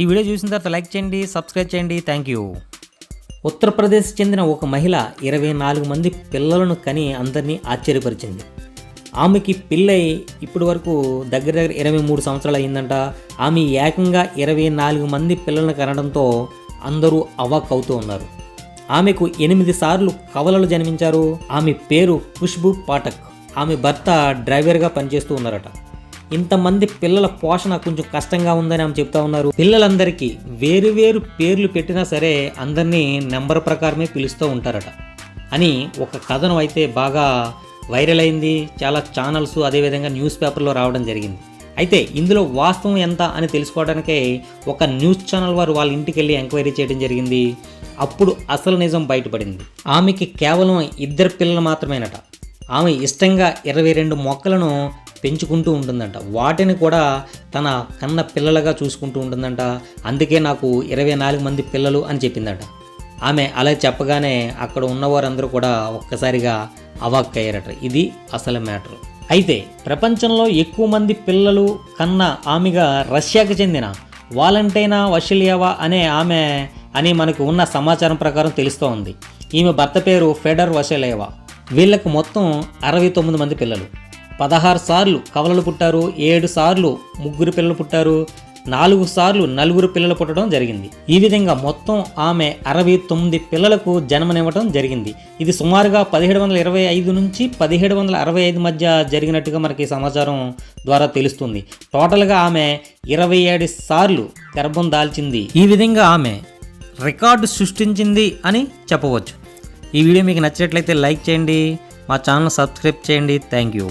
ఈ వీడియో చూసిన తర్వాత లైక్ చేయండి సబ్స్క్రైబ్ చేయండి. థ్యాంక్ యూ ఉత్తరప్రదేశ్ చెందిన ఒక మహిళ ఇరవై నాలుగు మంది పిల్లలను కని అందరినీ ఆశ్చర్యపరిచింది. ఆమెకి పిల్లై ఇప్పటి వరకు దగ్గర దగ్గర ఇరవై మూడు సంవత్సరాలు అయిందంట ఆమె ఏకంగా ఇరవై నాలుగు మంది పిల్లలను కనడంతో అందరూ అవాక్ అవుతూ ఉన్నారు. ఆమెకు ఎనిమిది సార్లు కవలలు జన్మించారు. ఆమె పేరు ఖుష్బు పాఠక్. ఆమె భర్త డ్రైవర్గా పనిచేస్తూ ఉన్నారట. ఇంతమంది పిల్లల పోషణ కొంచెం కష్టంగా ఉందని ఆమె చెప్తా ఉన్నారు. పిల్లలందరికీ వేరు వేరు పేర్లు పెట్టినా సరే అందరినీ నెంబర్ ప్రకారమే పిలుస్తూ ఉంటారట. అని ఒక కథనం అయితే బాగా వైరల్ అయింది. చాలా ఛానల్స్ అదేవిధంగా న్యూస్ పేపర్లో రావడం జరిగింది. అయితే ఇందులో వాస్తవం ఎంత అని తెలుసుకోవడానికే ఒక న్యూస్ ఛానల్ వారు వాళ్ళ ఇంటికి వెళ్ళి ఎంక్వైరీ చేయడం జరిగింది. అప్పుడు అసలు నిజం బయటపడింది. ఆమెకి కేవలం ఇద్దరు పిల్లలు మాత్రమేనట. ఆమె ఇష్టంగా ఇరవై రెండు మొక్కలను పెంచుకుంటూ ఉంటుందంట. వాటిని కూడా తన కన్న పిల్లలుగా చూసుకుంటూ ఉంటుందంట. అందుకే నాకు ఇరవై నాలుగు మంది పిల్లలు అని చెప్పిందట. ఆమె అలా చెప్పగానే అక్కడ ఉన్నవారందరూ కూడా ఒక్కసారిగా అవాక్కయ్యారట ఇది అసలు మ్యాటర్. అయితే ప్రపంచంలో ఎక్కువ మంది పిల్లలు కన్న ఆమెగా రష్యాకి చెందిన వాలంటైనా వషిలియావా అనే ఆమె అని మనకు ఉన్న సమాచారం ప్రకారం తెలుస్తూ ఉంది. ఈమె భర్త పేరు ఫెడర్ వషలేవా వీళ్ళకు మొత్తం అరవై తొమ్మిది మంది పిల్లలు. పదహారు సార్లు కవలలు పుట్టారు ఏడు సార్లు ముగ్గురు పిల్లలు పుట్టారు నాలుగు సార్లు నలుగురు పిల్లలు పుట్టడం జరిగింది. ఈ విధంగా మొత్తం ఆమె అరవై తొమ్మిది పిల్లలకు జన్మనివ్వడం జరిగింది. ఇది సుమారుగా పదిహేడు వందల ఇరవై ఐదు నుంచి పదిహేడు వందల అరవై ఐదు మధ్య జరిగినట్టుగా మనకి సమాచారం ద్వారా తెలుస్తుంది. టోటల్గా ఆమె ఇరవై ఏడు సార్లు గర్భం దాల్చింది. ఈ విధంగా ఆమె రికార్డు సృష్టించింది అని చెప్పవచ్చు. ఈ వీడియో మీకు నచ్చినట్లయితే లైక్ చేయండి. మా ఛానల్ సబ్స్క్రైబ్ చేయండి. Thank you.